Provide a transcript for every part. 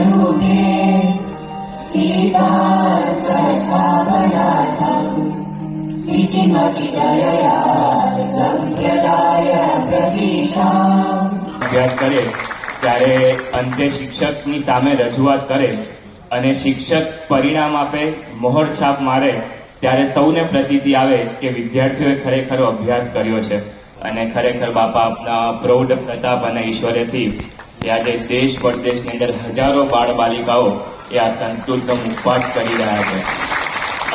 स्वरूपे सीतार्थस्वामनाथम् स्थितिमपि दयया सम्प्रदाय प्रतिष्ठा અભ્યાસ કરે ત્યારે અંતે શિક્ષકની સામે રજૂઆત કરે અને શિક્ષક પરિણામ આપે મોહર છાપ મારે ત્યારે સૌને પ્રતીતિ આવે કે વિદ્યાર્થીઓએ ખરેખર અભ્યાસ કર્યો છે અને ખરેખર બાપા આપના પ્રૌઢ પ્રતાપ અને ઈશ્વરેથી એ આજે દેશ પરદેશની અંદર હજારો બાળ બાલિકાઓ એ આ સંસ્કૃતનો મુખપાઠ કરી રહ્યા છે.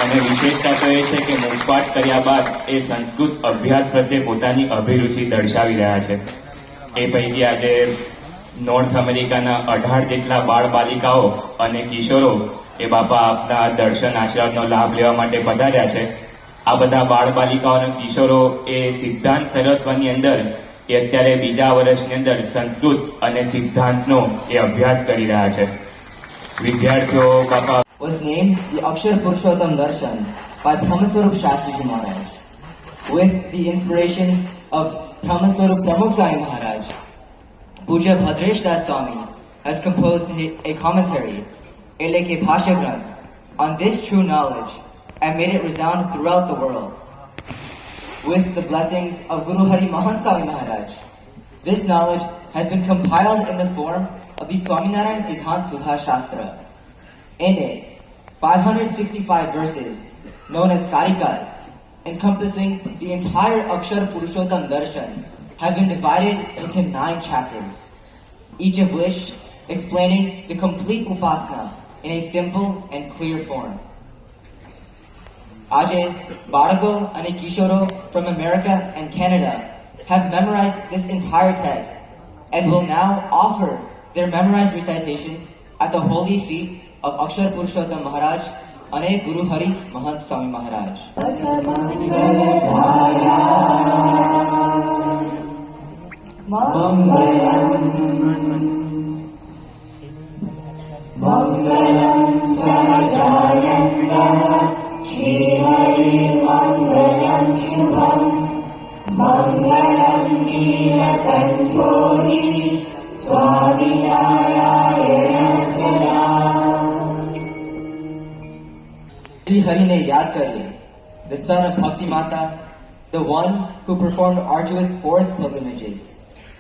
અને વિશેષતા તો એ છે કે મુખપાઠ કર્યા બાદ એ સંસ્કૃત અભ્યાસ પ્રત્યે પોતાની અભિરુચિ દર્શાવી રહ્યા છે. એ પૈકી આજે નોર્થ અમેરિકાના અઢાર જેટલા બાળ બાલિકાઓ અને કિશોરો એ બાપા આપના દર્શન આશીર્વાદનો લાભ લેવા માટે પધાર્યા છે. આ બધા બાળ બાલિકાઓ અને કિશોરો એ સિદ્ધાંત સરસ્વની અંદર એ અત્યારે બીજા વર્ષની અંદર સંસ્કૃત અને સિદ્ધાંતનો એ અભ્યાસ કરી રહ્યા છે વિદ્યાર્થીઓ બાપા was named the Akshar Purushottam Darshan by Brahmaswarup Shastriji Maharaj. With the inspiration of Brahmaswarup Pramukh Sai Maharaj, Puja Bhadresh Das Swami has composed a a commentary, Eleke Bhashya Granth, on this true knowledge and made it resound throughout the world. With the blessings of Guru Hari Mahan Swami Maharaj, this knowledge has been compiled in the form of the Swaminarayan Siddhant Sudha Shastra. In it, 565 verses, known as Karikas, encompassing the entire Akshar Purushottam Darshan, have been divided into nine chapters, each of which explaining the complete Upasana in a simple and clear form. Ajay, Barago, and Kishoro from America and Canada have memorized this entire text and will now offer their memorized recitation at the holy feet of Akshar Purushottam Maharaj Ane Guru Hari Mahant Swami Maharaj. Mangalam Mangalam Sajanand सहजानन्दः श्रीहरिर्मङ्गलम् शुभम् मङ्गलम् नीलकण्ठोरि स्वामिनारायण सदा Sri Hari ne yaad kariye, the son of Bhakti Mata, the one who performed arduous forest pilgrimages,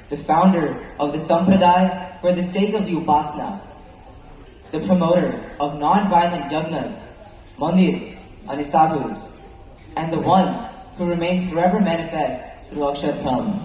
the founder of the Sampradaya for the sake of the Upasana, the promoter of non-violent yagnas, mandirs, and sadhus, and the one who remains forever manifest through Akshar Dham.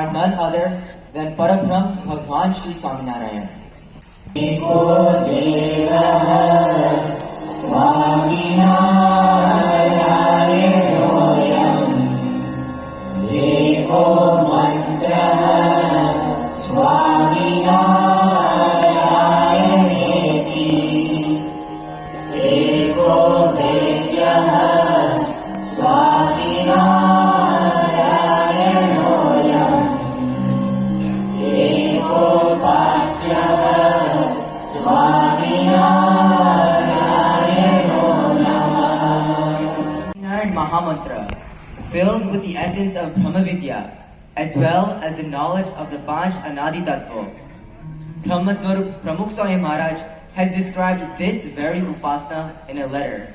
are none other than Parabrahm Bhagwan Sri Swaminarayan. Swami Mahamantra, filled with the essence of Brahmavidya, as well as the knowledge of the Panch Anadi Tattva. Brahmaswarup Pramukh Swami Maharaj has described this very Upasana in a letter.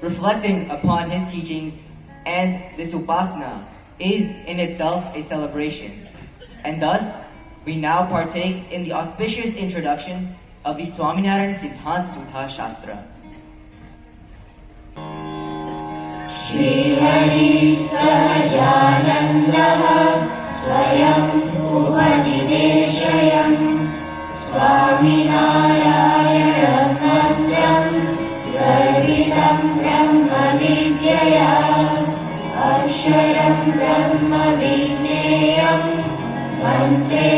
Reflecting upon his teachings, and this Upasana is in itself a celebration. And thus, we now partake in the auspicious introduction of the Swaminarayan Siddhant Sudha Shastra. Shrihari सहजानन्दः स्वयं उपनिवेशयन्। स्वामिनारायणं मन्त्रं गर्वितं ब्रह्मविद्यया। अक्षरं ब्रह्म विज्ञेयं मन्त्रे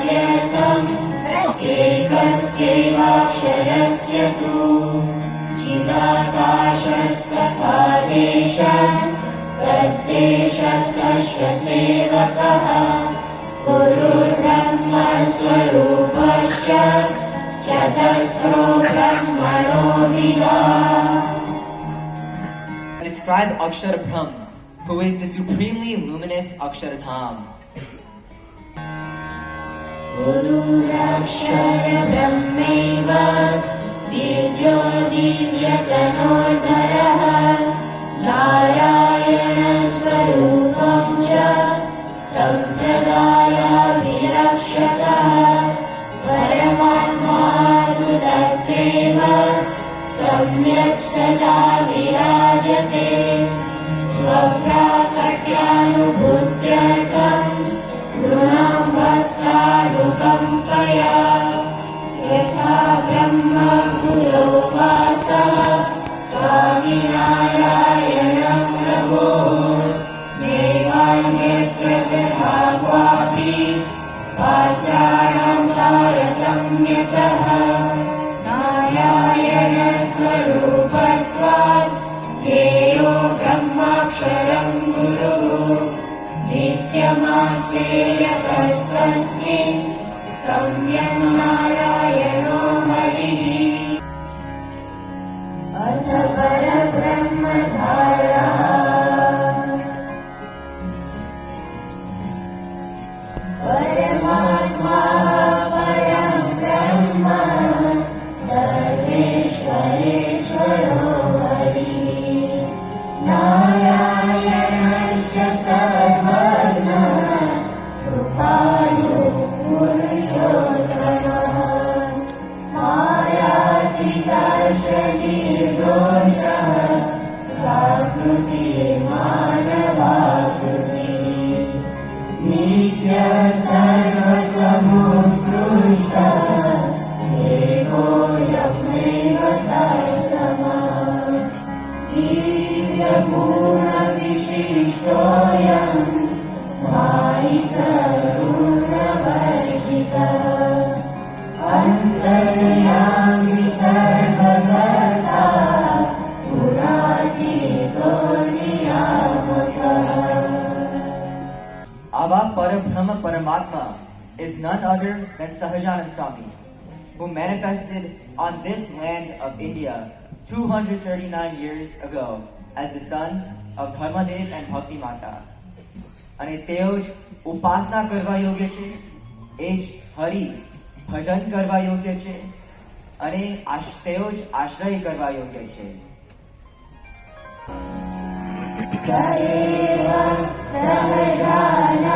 एकस्यैवाक्षरस्य तु चिदाकाशस्तथा देशस् तद्देशस्तस्य सेवकः गुरुर्ब्रह्म स्वरूपश्च चतस्रो ब्रह्मणो विदा Describe Akshar Brahm, who is the supremely luminous Akshar Dham. गुरुरक्षर ब्रह्मैव स्त संय मायायनो हरिः। अथ परब्रह्मधा Atma is none other than Sahajanand Swami, who manifested on this land of India 239 years ago as the son of Dharmadev and Bhakti Mata. અને તેઓ જ ઉપાસના કરવા યોગ્ય છે એ જ હરિ ભજન કરવા યોગ્ય છે અને તેઓ જ આશ્રય કરવા યોગ્ય છે સરેવા સહજાનંદ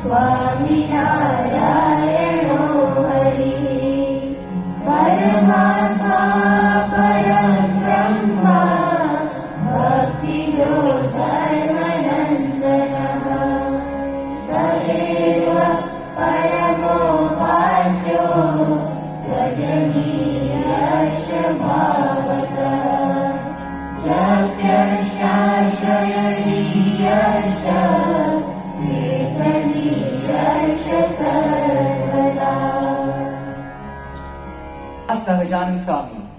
स्वामिनारायणो हरिः परमात्मा Sahajanand Swami,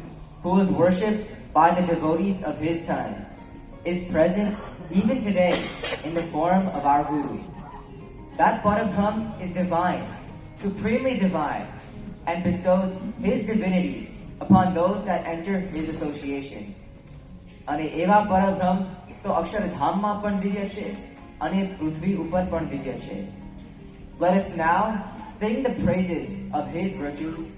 who was worshipped by the devotees of his time, is present even today in the form of our Guru. That Parabrahm is divine, supremely divine, and bestows his divinity upon those that enter his association. અને એવા પરબ્રહ્મ તો અક્ષરધામમાં પણ દિવ્ય છે અને પૃથ્વી ઉપર પણ દિવ્ય છે Let us now sing the praises of his virtues be-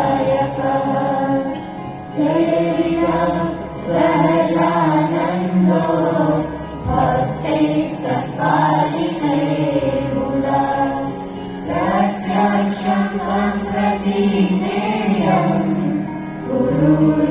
Lord.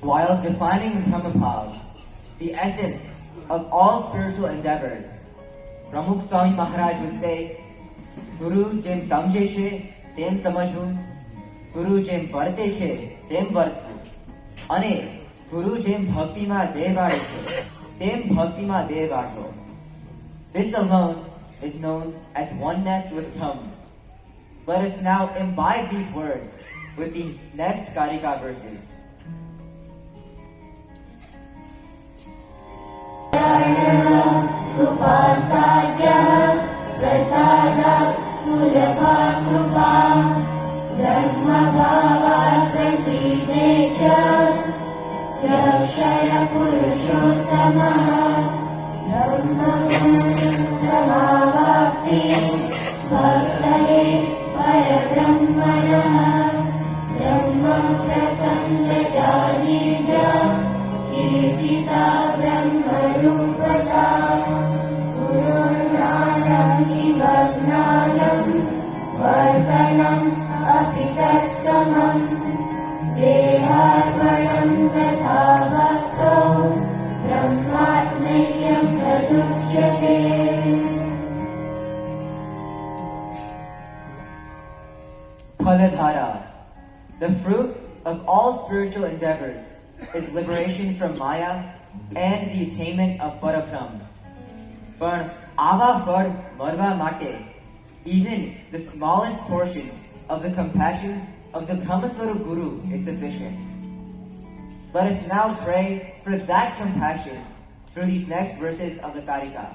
While defining Brahmapad, the essence of all spiritual endeavors, Pramukh Swami Maharaj would say, Guru Jim Samje તેમ સમજવું ગુરુ જેમ વર્તે છે તેમ વર્તવું અને ગુરુ જેમ ભક્તિમાં દેહ વાળે છે તેમ ભક્તિમાં દેહ વાળવો This alone is known as oneness with Brahm. Let us now imbibe these words with these next Karika verses. कृपासाध्यः प्रसादात् सुलभा कृपा ब्रह्मभावात् प्रसीदे च यक्षरपुरुषोत्तमः ब्रह्मसमावाप्ति भक्तये परब्रह्मणः ब्रह्म प्रसन्नजानीन्द्र कीर्तिता अपि तत्समम् देहार्पणं तथा भक्तो ब्रह्मात्मयं तदुच्यते Paladhara. The fruit of all spiritual endeavors is liberation from Maya and the attainment of Parabrahm. પણ આવા ફળ મળવા માટે even the smallest portion of the compassion of the Brahmaswarup Guru is sufficient. Let us now pray for that compassion through these next verses of the Karika.